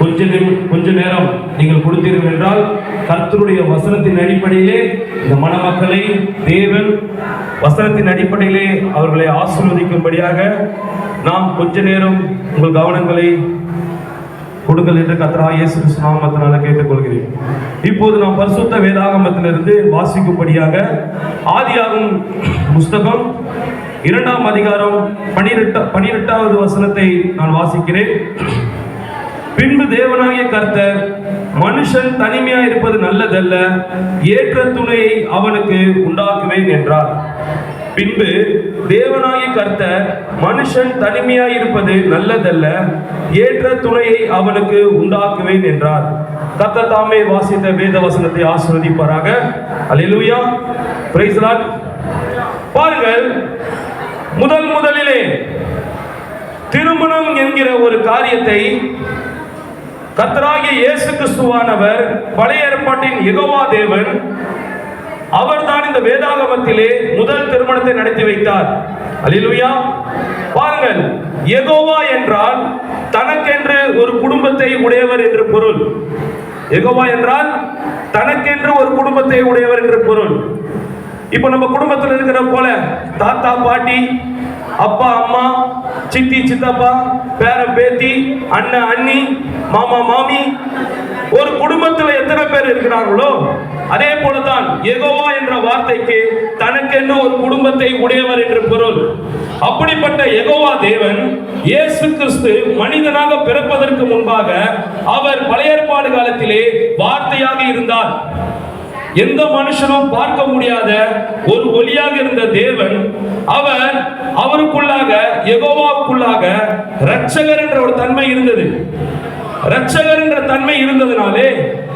கொஞ்ச கொஞ்ச நேரம் நீங்கள் கொடுத்தீர்கள் என்றால் கர்த்தருடைய வசனத்தின் அடிப்படையிலே இந்த மணமக்களை தேவன் வசனத்தின் அடிப்படையிலே அவர்களை ஆசீர்வதிக்கும்படியாக நாம் கொஞ்ச நேரம் உங்கள் கவனங்களை கொடுங்கள் என்று கத்ரா இயேசு நாமத்தினால கேட்டுக்கொள்கிறேன். இப்போது நாம் பரிசுத்த வேதாகமத்திலிருந்து வாசிக்கும்படியாக ஆதியாகும் புஸ்தகம் இரண்டாம் அதிகாரம் பனிரெட்ட பனிரெட்டாவது வசனத்தை நான் வாசிக்கிறேன். பின்பு தேவனாகிய கர்த்தர் மனுஷன் தனிமையா இருப்பது நல்லதல்ல ஏற்ற துணையை அவனுக்கு உண்டாக்குவேன் என்றார். பின்பு தேவனாகிய கர்த்தர் மனுஷன் தனிமையா இருப்பது நல்லதல்ல ஏற்ற துணையை அவனுக்கு உண்டாக்குவேன் என்றார். கத்த தாமே வாசித்த வேத வசனத்தை ஆசிர்வதிப்பாராக அலிலுயா பிரைஸ் பாருங்கள் முதல் முதலிலே திருமணம் என்கிற ஒரு காரியத்தை கத்தராகிய இயேசு கிறிஸ்துவானவர் பழைய ஏற்பாட்டின் யெகோவா தேவன் அவர்தான் இந்த வேதாகமத்திலே முதல் திருமணத்தை நடத்தி வைத்தார். அலிலுயா பாருங்கள் எகோவா என்றால் தனக்கென்று ஒரு குடும்பத்தை உடையவர் என்று பொருள். எகோவா என்றால் தனக்கென்று ஒரு குடும்பத்தை உடையவர் என்று பொருள். இப்போ நம்ம குடும்பத்தில் இருக்கிற போல தாத்தா பாட்டி அப்பா அம்மா சித்தி சித்தப்பா பேரன் பேத்தி அண்ணன் அண்ணி மாமா மாமி ஒரு குடும்பத்தில் எத்தனை பேர் இருக்கிறார்களோ அதே போலதான் எகோவா என்ற வார்த்தைக்கு தனக்கென்று ஒரு குடும்பத்தை உடையவர் என்று பொருள். அப்படிப்பட்ட எகோவா தேவன் இயேசு கிறிஸ்து மனிதனாக பிறப்பதற்கு முன்பாக அவர் பழைய ஏற்பாடு காலத்திலே வார்த்தையாக இருந்தார். எந்த மனுஷனும் பார்க்க முடியாத ஒரு ஒளியாக இருந்த தேவன் அவர் அவருக்குள்ளாக எகோவாவுக்குள்ளாக ரட்சகர் என்ற ஒரு தன்மை இருந்தது. ரட்சகர் என்ற தன்மை இருந்ததுனாலே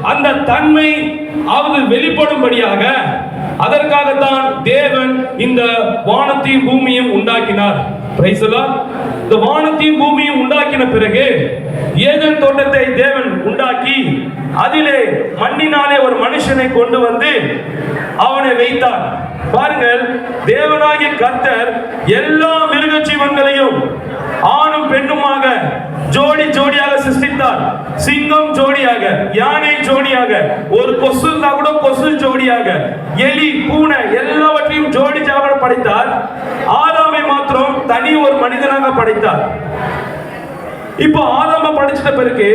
அந்த தன்மை அவது வெளிப்படும்படியாக அதற்காகத்தான் தேவன் இந்த வானத்தையும் பூமியும் உண்டாக்கினார். இந்த வானத்தையும் பூமியும் உண்டாக்கின பிறகு ஏதன் தோட்டத்தை தேவன் உண்டாக்கி அதிலே மண்ணினாலே ஒரு மனுஷனை கொண்டு வந்து அவனை வைத்தார். பாருங்கள் தேவனாகிய கர்த்தர் எல்லா மிருக ஜீவன்களையும் ஆணும் பெண்ணுமாக ஜோடி ஜோடியாக சிருஷ்டித்தார். சிங்கம் ஜோடியாக யானை ஜோடியாக ஒரு கொசு கூட கொசு ஜோடியாக எலி பூனை எல்லாவற்றையும் ஜோடி ஜாவட படைத்தார். ஆதாமை மாத்திரம் தனி ஒரு மனிதனாக படைத்தார். இப்போ ஆதாம படிச்சிட்ட பிறகு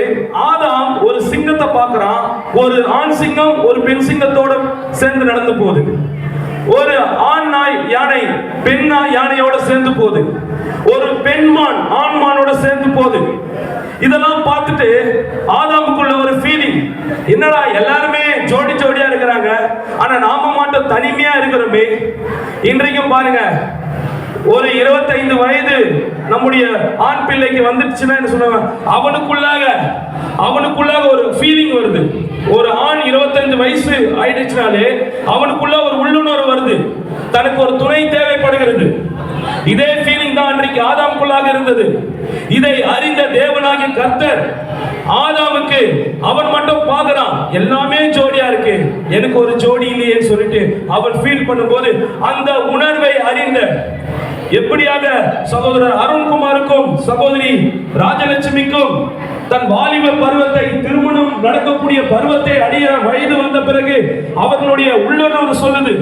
ஆதாம் ஒரு சிங்கத்தை பார்க்கறான். ஒரு ஆண் சிங்கம் ஒரு பெண் சிங்கத்தோட சேர்ந்து நடந்து போகுது. ஒரு ஆண் நாய் யானை பெண் நாய் யானையோட சேர்ந்து போகுது. ஒரு பெண்மான் ஆண் மானோட சேர்ந்து போகுது. இதெல்லாம் பார்த்துட்டு ஆதாமுக்குள்ள ஒரு ஃபீலிங் என்னடா எல்லாருமே ஜோடி ஜோடியா இருக்கிறாங்க. ஆனா நாம மட்டும் தனிமையா இருக்கிறோமே. இன்றைக்கும் பாருங்க ஒரு 25 வயது நம்முடைய ஆண் பிள்ளைக்கு வந்துடுச்சுன்னா என்ன சொல்லுவாங்க அவனுக்குள்ளாக அவனுக்குள்ளாக ஒரு ஃபீலிங் வருது. ஒரு ஆண் 25 வயசு ஆயிடுச்சுனாலே அவனுக்குள்ள ஒரு உள்ளுணர்வு வருது. தனக்கு ஒரு துணை தேவைப்படுகிறது. இதே ஃபீலிங் தான் அன்றைக்கு ஆதாமுக்குள்ளாக இருந்தது. இதை அறிந்த தேவனாகிய கர்த்தர் ஆதாமுக்கு அவன் மட்டும் பார்க்கறான் எல்லாமே ஜோடியா இருக்கு. எனக்கு ஒரு ஜோடி இல்லையேன்னு சொல்லிட்டு அவன் ஃபீல் பண்ணும்போது அந்த உணர்வை அறிந்த எப்படியாக சகோதரர் அருண்குமாருக்கும் சகோதரி ராஜலட்சுமிக்கும் தன் வாலிப பருவத்தை திருமணம் நடக்கக்கூடிய பருவத்தை அடைய வயது வந்த பிறகு அவர்களுடைய உள்ளுணர்வு சொல்லுது.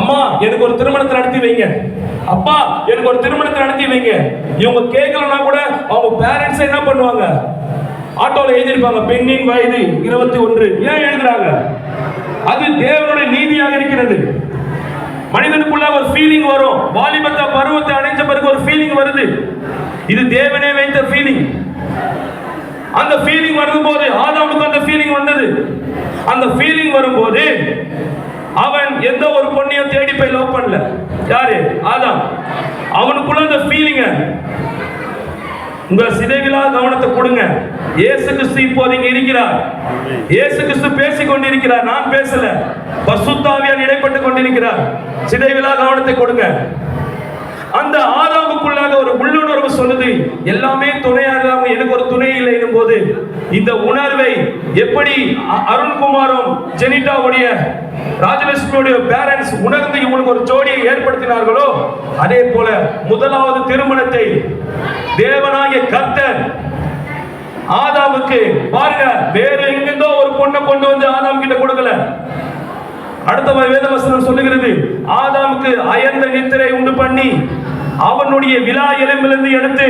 அம்மா எனக்கு ஒரு திருமணத்தை நடத்தி வைங்க. அப்பா எனக்கு ஒரு திருமணத்தை நடத்தி வைங்க. இவங்க கேட்கலன்னா கூட அவங்க பேரண்ட்ஸ் என்ன பண்ணுவாங்க? ஆட்டோல எழுதியிருப்பாங்க பெண்ணின் வயது இருபத்தி ஒன்று. ஏன் எழுதுறாங்க? அது தேவனுடைய நீதியாக இருக்கிறது. மனிதனுக்குள்ள ஒரு ஃபீலிங் வரும். வாலிபத்த பருவத்தை அடைஞ்ச பிறகு ஒரு ஃபீலிங் வருது. இது தேவனே வைத்த ஃபீலிங் அந்த ஃபீலிங் வரும்போது ஆதாமுக்கு அந்த ஃபீலிங் வந்தது. அந்த ஃபீலிங் வரும்போது அவன் எந்த ஒரு பொண்ணையும் தேடி போய் லவ் பண்ணல. யாரு? ஆதாம். அவனுக்குள்ள அந்த ஃபீலிங்க உங்க சிதைவிலா கவனத்தை கொடுங்க. இயேசு கிறிஸ்து இப்போது இங்க இருக்கிறார். இயேசு கிறிஸ்து பேசிக் கொண்டிருக்கிறார். நான் பேசல. பசுத்தாவியால் இடைப்பட்டு கொண்டிருக்கிறார். சிதைவிலா கவனத்தை கொடுங்க. அந்த ஆதாமுக்குள்ளாக ஒரு உள்ளுணர்வு சொல்லுது. எல்லாமே துணையாக எனக்கு ஒரு துணை இல்லை போது இந்த உணர்வை எப்படி அ- அருண்குமாரும் ஜெனிட்டாவுடைய ராஜலட்சுமியுடைய பேரண்ட்ஸ் உணர்ந்து இவங்களுக்கு ஒரு ஜோடியை ஏற்படுத்தினார்களோ அதே போல முதலாவது திருமணத்தை தேவனாகிய கர்த்தர் ஆதாமுக்கு பாருங்க வேற எங்கிருந்தோ ஒரு பொண்ணை கொண்டு வந்து ஆதாம் கிட்ட கொடுக்கல. அடுத்த வேதவசனம் சொல்லுகிறது ஆதாமுக்கு அயர்ந்த நித்திரை உண்டு பண்ணி அவனுடைய விழா எலும்பிலிருந்து எடுத்து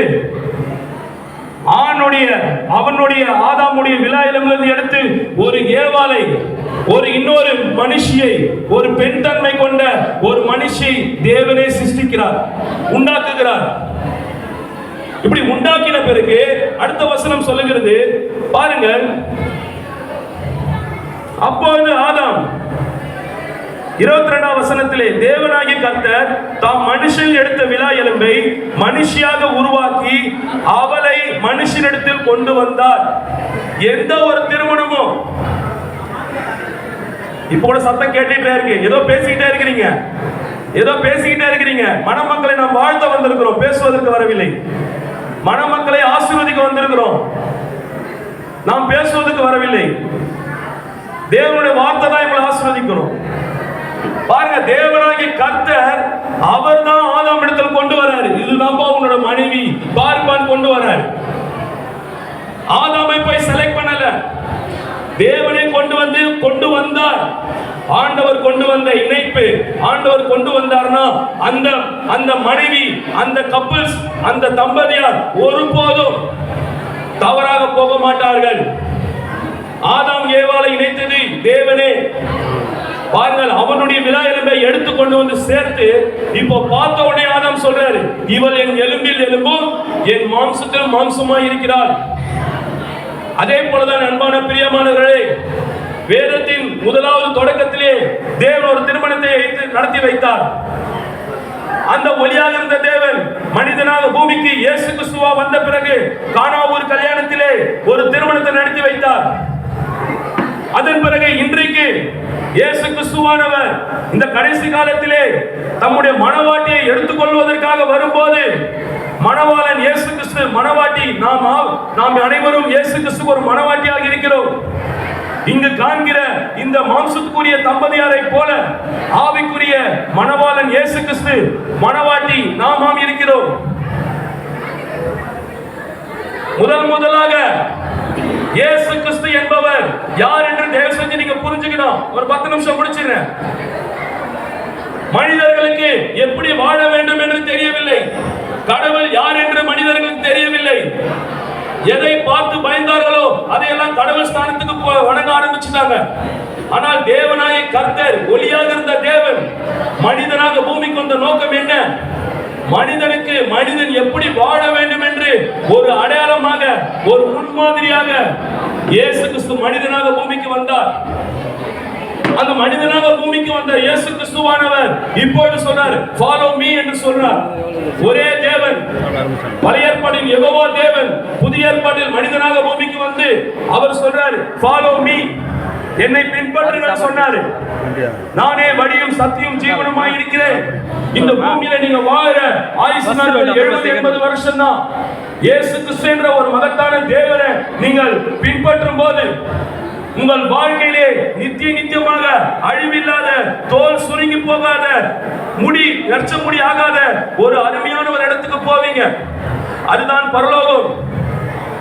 ஆணுடைய அவனுடைய ஆதாமுடைய விழா எலும்பிலிருந்து எடுத்து ஒரு ஏவாலை ஒரு இன்னொரு மனுஷியை ஒரு பெண் தன்மை கொண்ட ஒரு மனுஷியை தேவனே சிருஷ்டிக்கிறார் உண்டாக்குகிறார். இப்படி உண்டாக்கின பிறகு அடுத்த வசனம் சொல்லுகிறது பாருங்கள். அப்பொழுது ஆதாம் இருபத்தி ரெண்டாம் வசனத்திலே தேவனாகிய கர்த்தர் தாம் மனுஷன் எடுத்த விழா எலும்பை மனுஷியாக உருவாக்கி அவளை கொண்டு வந்தார். எந்த ஒரு திருமணமும். இப்போ கூட சத்தம் கேட்டுட்டே இருக்கு ஏதோ பேசிக்கிட்டே இருக்கிறீங்க. ஏதோ பேசிக்கிட்டே இருக்கிறீங்க. மணமக்களை நாம் வாழ்த்த வந்திருக்கிறோம். பேசுவதற்கு வரவில்லை. மணமக்களை ஆசீர்வதிக்க வந்திருக்கிறோம். நாம் பேசுவதற்கு வரவில்லை. தேவனுடைய வார்த்தை தான் எங்களை ஆசீர்வதிக்கணும். பாருங்க தேவனாகி கர்த்தர் அவர் தான் ஆதாம் இடத்தில் கொண்டு வராரு. இதுதான் உன்னோட மனைவி. பார்ப்பான் கொண்டு வராரு. ஆதாமை போய் செலக்ட் பண்ணல. தேவனே கொண்டு வந்து கொண்டு வந்தார். ஆண்டவர் கொண்டு வந்த இணைப்பு ஆண்டவர் கொண்டு வந்தார்னா அந்த அந்த மனைவி அந்த கப்பிள்ஸ் அந்த தம்பதியார் ஒருபோதும் தவறாக போக மாட்டார்கள். ஆதாம் ஏவாளை இணைத்தது தேவனே. பாருங்கள் அவனுடைய விழா எலும்பை எடுத்து கொண்டு வந்து சேர்த்து இப்போ பார்த்த உடனே ஆதாம் சொல்றாரு இவள் என் எலும்பில் எலும்பும் என் மாம்சத்தில் மாம்சமாய் இருக்கிறாள். அதே போலதான் அன்பான பிரியமானவர்களே வேதத்தின் முதலாவது தொடக்கத்திலே தேவன் ஒரு திருமணத்தை வைத்து நடத்தி வைத்தார். அந்த ஒளியாக இருந்த தேவன் மனிதனாக பூமிக்கு இயேசு கிறிஸ்துவா வந்த பிறகு கானாவூர் கல்யாணத்திலே ஒரு திருமணத்தை நடத்தி வைத்தார். அதன் பிறகு இன்றைக்கு இயேசு கிறிஸ்துவானவர் இந்த கடைசி காலத்திலே தம்முடைய மனவாட்டியை எடுத்துக்கொள்வதற்காக வரும்போது மணவாளன் இயேசு கிறிஸ்து மணவாட்டி நாம் நாம் அனைவரும் இயேசு கிறிஸ்து ஒரு மணவாட்டியாக இருக்கிறோம். இங்கு காண்கிற இந்த மாம்சத்துக்குரிய தம்பதியாரை போல ஆவிக்குரிய மணவாளன் இயேசு கிறிஸ்து மணவாட்டி நாமாம் இருக்கிறோம். முதல் முதலாக இயேசு கிறிஸ்து என்பவர் யார் என்று தயவு செஞ்சு நீங்க புரிஞ்சுக்கணும். ஒரு பத்து நிமிஷம் முடிச்சிடுறேன் மனிதர்களுக்கு எப்படி வாழ வேண்டும் என்று தெரியவில்லை. கடவுள் யார் என்று மனிதர்களுக்கு தெரியவில்லை. எதை பார்த்து பயந்தார்களோ அதையெல்லாம் கடவுள் ஸ்தானத்துக்கு போ- வணங்க ஆரம்பிச்சுட்டாங்க. ஆனால் தேவனாய கர்த்தர் ஒளியாக இருந்த தேவன் மனிதனாக பூமிக்கு வந்த நோக்கம் என்ன? மனிதனுக்கு மனிதன் எப்படி வாழ வேண்டும் என்று ஒரு அடையாளமாக ஒரு முன்மாதிரியாக இயேசு கிறிஸ்து மனிதனாக பூமிக்கு வந்தார். அந்த மனிதனாக பூமிக்கு வந்த இயேசு கிறிஸ்துவானவர் இப்பொழுது சொன்னார் ஃபாலோ மீ என்று சொல்றார் ஒரே தேவன். பழைய ஏற்பாட்டில் யெகோவா தேவன் புதிய ஏற்பாட்டில் மனிதனாக பூமிக்கு வந்து அவர் சொல்றார் ஃபாலோ மீ என்னை பின்பற்றுங்கள் சொன்னாரு. நானே வழியும் சத்தியம் ஜீவனுமாய் இருக்கிறேன். இந்த பூமியில நீங்க வாழற ஆயுசு நாட்கள் எழுபது எண்பது வருஷம் தான் இயேசு கிறிஸ்து என்ற ஒரு மகத்தான தேவனை நீங்கள் பின்பற்றும் போது உங்கள் வாழ்க்கையிலே நித்திய நித்தியமாக அழிவில்லாத தோல் சுருங்கி போகாத முடி லட்ச முடி ஆகாத ஒரு அருமையான ஒரு இடத்துக்கு போவீங்க. அதுதான் பரலோகம்.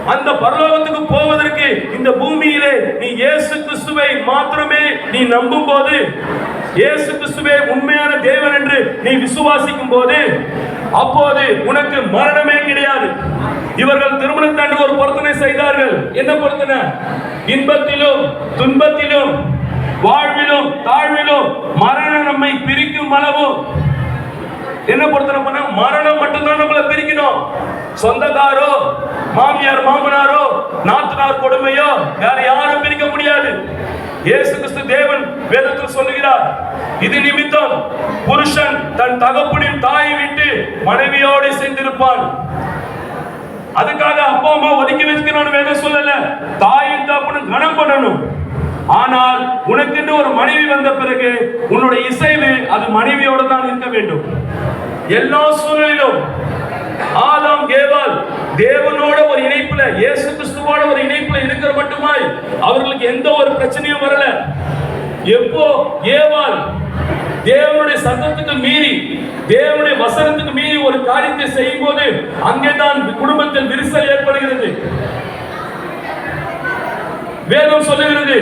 அந்த பரலோகத்துக்கு போவதற்கு இந்த பூமியிலே நீ இயேசு கிறிஸ்துவை மாத்திரமே நீ நம்பும் போது இயேசு கிறிஸ்துவே உண்மையான தேவன் என்று நீ விசுவாசிக்கும் போது அப்போது உனக்கு மரணமே கிடையாது. இவர்கள் திருமணத்தாண்டு ஒரு பொருத்தனை செய்தார்கள். என்ன பொருத்தனை இன்பத்திலும் துன்பத்திலும் வாழ்விலும் தாழ்விலும் மரணம் நம்மை பிரிக்கும் அளவும் என்ன பொறுத்த பண்ண மரணம் மட்டும்தான் நம்மளை பிரிக்கணும். சொந்தக்காரோ மாமியார் மாமனாரோ நாத்தனார் கொடுமையோ வேற யாரும் பிரிக்க முடியாது. இயேசு கிறிஸ்து தேவன் வேதத்தில் சொல்லுகிறார் இது நிமித்தம் புருஷன் தன் தகப்பனின் தாயை விட்டு மனைவியோடு சேர்ந்திருப்பான் அதுக்காக அப்பா அம்மா ஒதுக்கி வச்சுக்கணும்னு வேதம் சொல்லல. தாயும் தகப்பனும் கனம் பண்ணணும். ஆனால் உனக்கென்று ஒரு மனைவி வந்த பிறகு உன்னுடைய இசைவு அது மனைவியோடு தான் இருக்க வேண்டும். எல்லா சூழலிலும் ஆதாம் கேவால் தேவனோட ஒரு இணைப்புல இயேசு கிறிஸ்துவோட ஒரு இணைப்புல இருக்கிற மட்டுமாய் அவர்களுக்கு எந்த ஒரு பிரச்சனையும் வரல. எப்போ ஏவால் தேவனுடைய சத்தத்துக்கு மீறி தேவனுடைய வசனத்துக்கு மீறி ஒரு காரியத்தை செய்யும் போது அங்கேதான் குடும்பத்தில் விரிசல் ஏற்படுகிறது. வேதம் சொல்லுகிறது